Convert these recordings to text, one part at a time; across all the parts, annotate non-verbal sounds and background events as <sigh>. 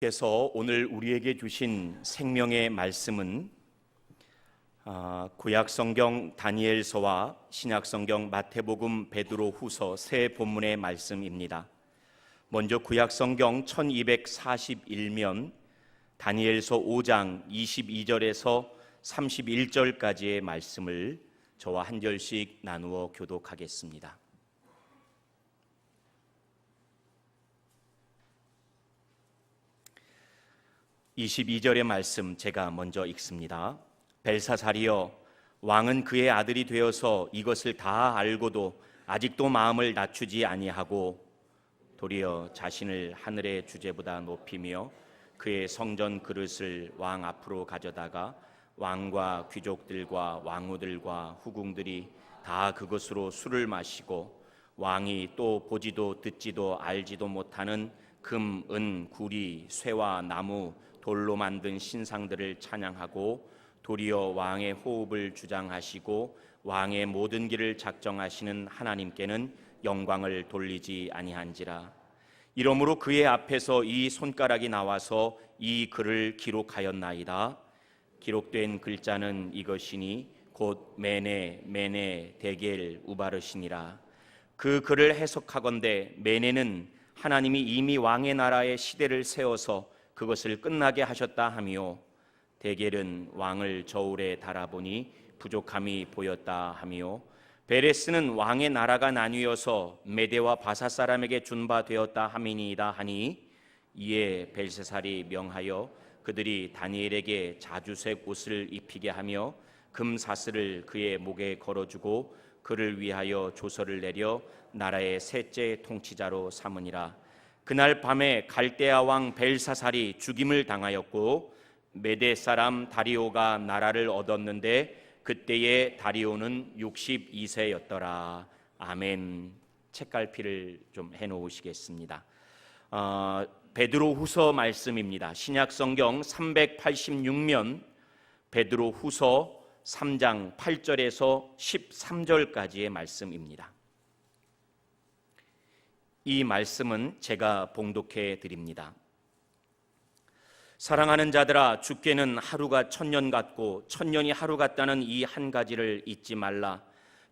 께서 오늘 우리에게 주신 생명의 말씀은 아, 구약 성경 다니엘서와 신약 성경 마태복음 베드로 후서 세 본문의 말씀입니다. 먼저 구약 성경 1241면 다니엘서 5장 22절에서 31절까지의 말씀을 저와 한 절씩 나누어 교독하겠습니다. 22절의 말씀 제가 먼저 읽습니다. 벨사살이여 왕은 그의 아들이 되어서 이것을 다 알고도 아직도 마음을 낮추지 아니하고 도리어 자신을 하늘의 주제보다 높이며 그의 성전 그릇을 왕 앞으로 가져다가 왕과 귀족들과 왕후들과 후궁들이 다 그것으로 술을 마시고 왕이 또 보지도 듣지도 알지도 못하는 금, 은, 구리, 쇠와 나무, 돌로 만든 신상들을 찬양하고 도리어 왕의 호흡을 주장하시고 왕의 모든 길을 작정하시는 하나님께는 영광을 돌리지 아니한지라. 이러므로 그의 앞에서 이 손가락이 나와서 이 글을 기록하였나이다. 기록된 글자는 이것이니 곧 메네 메네 데겔 우바르시니라. 그 글을 해석하건대 메네는 하나님이 이미 왕의 나라의 시대를 세워서 그것을 끝나게 하셨다 하며 대겔은 왕을 저울에 달아보니 부족함이 보였다 하며 베레스는 왕의 나라가 나뉘어서 메대와 바사 사람에게 준바 되었다 함이니이다 하니 이에 벨세살이 명하여 그들이 다니엘에게 자주색 옷을 입히게 하며 금 사슬을 그의 목에 걸어주고 그를 위하여 조서를 내려 나라의 셋째 통치자로 삼으니라 그날 밤에 갈대아 왕 벨사살이 죽임을 당하였고 메대 사람 다리오가 나라를 얻었는데 그때의 다리오는 62세였더라. 아멘. 책갈피를 좀 해놓으시겠습니다. 어, 베드로 후서 말씀입니다. 신약 성경 386면 베드로 후서 3장 8절에서 13절까지의 말씀입니다. 이 말씀은 제가 봉독해 드립니다. 사랑하는 자들아 주께는 하루가 천년 같고 천년이 하루 같다는 이 한 가지를 잊지 말라.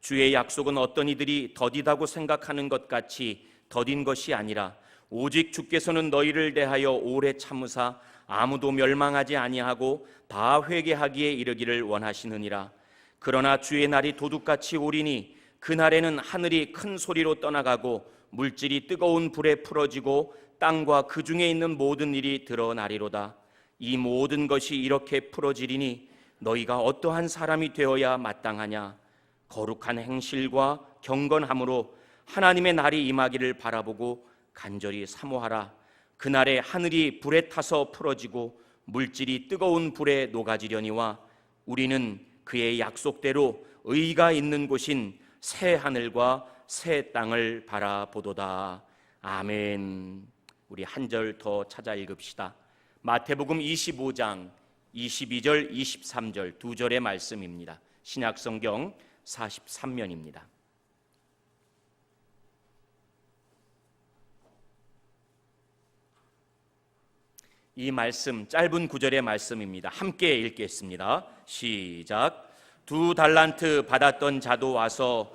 주의 약속은 어떤 이들이 더디다고 생각하는 것 같이 더딘 것이 아니라 오직 주께서는 너희를 대하여 오래 참으사 아무도 멸망하지 아니하고 다 회개하기에 이르기를 원하시느니라. 그러나 주의 날이 도둑같이 오리니 그 날에는 하늘이 큰 소리로 떠나가고 물질이 뜨거운 불에 풀어지고 땅과 그 중에 있는 모든 일이 드러나리로다. 이 모든 것이 이렇게 풀어지리니 너희가 어떠한 사람이 되어야 마땅하냐? 거룩한 행실과 경건함으로 하나님의 날이 임하기를 바라보고 간절히 사모하라. 그날에 하늘이 불에 타서 풀어지고 물질이 뜨거운 불에 녹아지려니와 우리는 그의 약속대로 의가 있는 곳인 새 하늘과 새 땅을 바라보도다. 아멘. 우리 한 절 더 찾아 읽읍시다. 마태복음 25장 22절 23절 두 절의 말씀입니다. 신약 성경 43면입니다. 이 말씀 짧은 구절의 말씀입니다. 함께 읽겠습니다. 시작. 두 달란트 받았던 자도 와서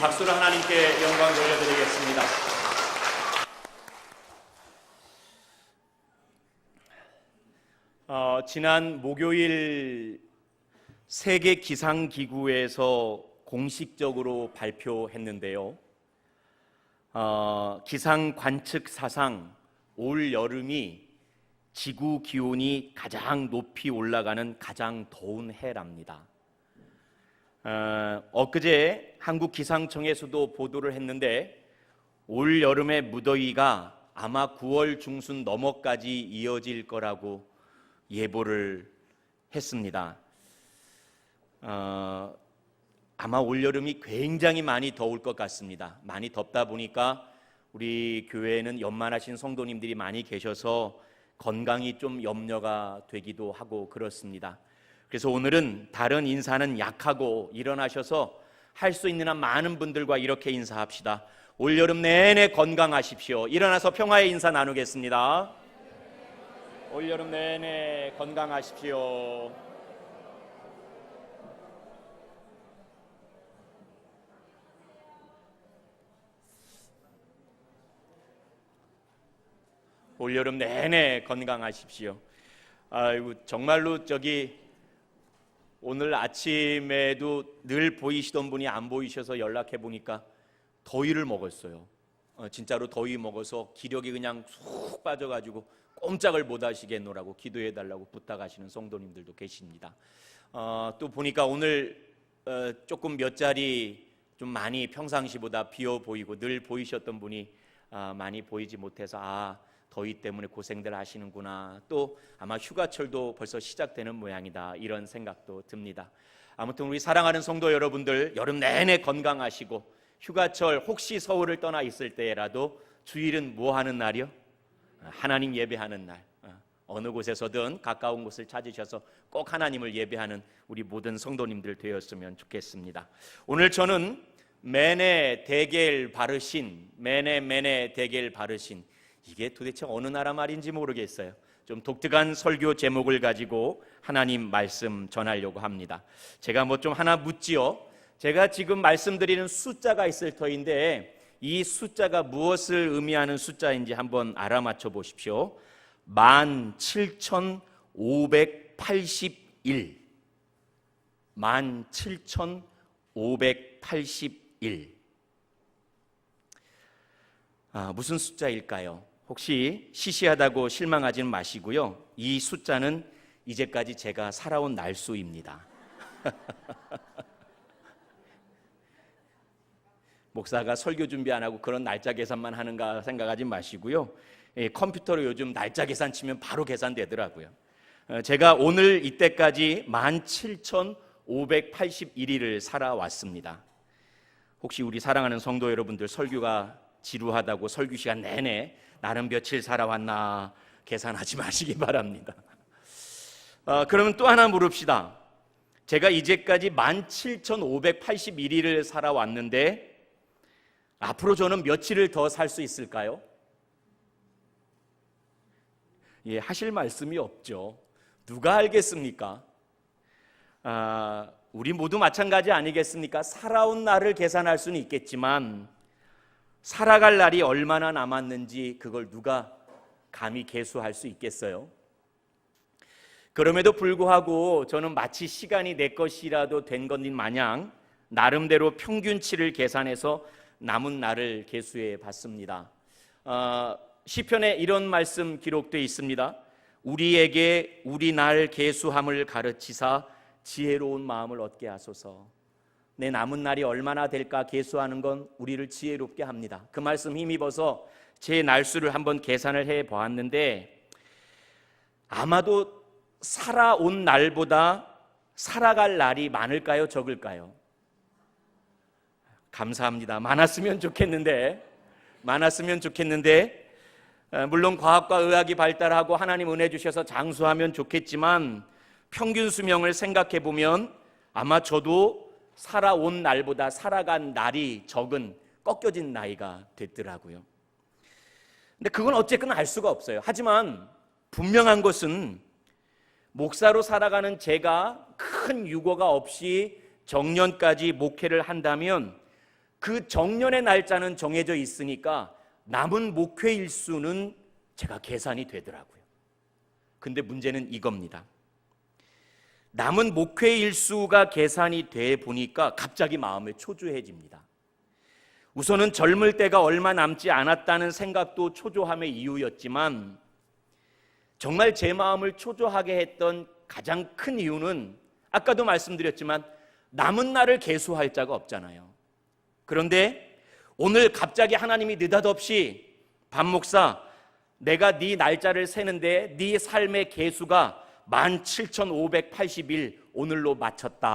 박수로 하나님께 영광 돌려드리겠습니다. 어, 지난 목요일 세계 기상 기구에서 공식적으로 발표했는데요. 어, 기상 관측 사상 올 여름이 지구 기온이 가장 높이 올라가는 가장 더운 해랍니다. 어, 엊그제 한국 기상청에서도 보도를 했는데 올 여름의 무더위가 아마 9월 중순 넘어까지 이어질 거라고 예보를 했습니다. 어, 아마 올 여름이 굉장히 많이 더울 것 같습니다. 많이 덥다 보니까 우리 교회에는 연만하신 성도님들이 많이 계셔서 건강이 좀 염려가 되기도 하고 그렇습니다. 그래서 오늘은 다른 인사는 약하고 일어나셔서 할 수 있는 한 많은 분들과 이렇게 인사합시다. 올 여름 내내 건강하십시오. 일어나서 평화의 인사 나누겠습니다. 올 여름 내내 건강하십시오. 올 여름 내내 건강하십시오. 아이고 정말로 저기 오늘 아침에도 늘 보이시던 분이 안 보이셔서 연락해 보니까 더위를 먹었어요. 어, 진짜로 더위 먹어서 기력이 그냥 쑥 빠져가지고 꼼짝을 못 하시겠노라고 기도해 달라고 부탁하시는 성도님들도 계십니다. 어, 또 보니까 오늘 어, 조금 몇 자리 좀 많이 평상시보다 비어 보이고 늘 보이셨던 분이 아, 많이 보이지 못해서 아 더위 때문에 고생들 하시는구나. 또 아마 휴가철도 벌써 시작되는 모양이다. 이런 생각도 듭니다. 아무튼 우리 사랑하는 성도 여러분들 여름 내내 건강하시고 휴가철 혹시 서울을 떠나 있을 때라도 주일은 뭐 하는 날이요? 하나님 예배하는 날. 어, 어느 곳에서든 가까운 곳을 찾으셔서 꼭 하나님을 예배하는 우리 모든 성도님들 되었으면 좋겠습니다. 오늘 저는 메네 대겔 바르신, 메네 메네 대겔 바르신 이게 도대체 어느 나라 말인지 모르겠어요. 좀 독특한 설교 제목을 가지고 하나님 말씀 전하려고 합니다. 제가 뭐 좀 하나 묻지요. 제가 지금 말씀드리는 숫자가 있을 터인데 이 숫자가 무엇을 의미하는 숫자인지 한번 알아맞혀 보십시오. 17,581. 17,581. 아, 무슨 숫자일까요? 혹시 시시하다고 실망하지는 마시고요. 이 숫자는 이제까지 제가 살아온 날수입니다. <laughs> 목사가 설교 준비 안 하고 그런 날짜 계산만 하는가 생각하지 마시고요. 예, 컴퓨터로 요즘 날짜 계산 치면 바로 계산되더라고요. 어, 제가 오늘 이때까지 17,581일을 살아왔습니다. 혹시 우리 사랑하는 성도 여러분들 설교가 지루하다고 설교 시간 내내 나는 며칠 살아왔나 계산하지 <laughs> 마시기 바랍니다. 어, 그러면 또 하나 물읍시다. 제가 이제까지 17,581일을 살아왔는데 앞으로 저는 며칠을 더 살 수 있을까요? 예, 하실 말씀이 없죠. 누가 알겠습니까? 아, 우리 모두 마찬가지 아니겠습니까? 살아온 날을 계산할 수는 있겠지만 살아갈 날이 얼마나 남았는지 그걸 누가 감히 계수할 수 있겠어요? 그럼에도 불구하고 저는 마치 시간이 내 것이라도 된 것인 마냥 나름대로 평균치를 계산해서 남은 날을 계수해 봤습니다. 어, 시편에 이런 말씀 기록되어 있습니다. 우리에게 우리 날 계수함을 가르치사 지혜로운 마음을 얻게 하소서. 내 남은 날이 얼마나 될까 계수하는 건 우리를 지혜롭게 합니다. 그 말씀 힘입어서 제 날수를 한번 계산을 해 보았는데 아마도 살아온 날보다 살아갈 날이 많을까요? 적을까요? 감사합니다. 많았으면 좋겠는데, 많았으면 좋겠는데, 물론 과학과 의학이 발달하고 하나님 은혜 주셔서 장수하면 좋겠지만, 평균 수명을 생각해 보면 아마 저도 살아온 날보다 살아간 날이 적은 꺾여진 나이가 됐더라고요. 근데 그건 어쨌든 알 수가 없어요. 하지만 분명한 것은 목사로 살아가는 제가 큰 유고가 없이 정년까지 목회를 한다면 그 정년의 날짜는 정해져 있으니까 남은 목회 일수는 제가 계산이 되더라고요. 근데 문제는 이겁니다. 남은 목회 일수가 계산이 돼 보니까 갑자기 마음에 초조해집니다. 우선은 젊을 때가 얼마 남지 않았다는 생각도 초조함의 이유였지만 정말 제 마음을 초조하게 했던 가장 큰 이유는 아까도 말씀드렸지만 남은 날을 계수할 자가 없잖아요. 그런데 오늘 갑자기 하나님이 느닷없이 반 목사 내가 네 날짜를 세는데 네 삶의 계수가 17,580일 오늘로 마쳤다.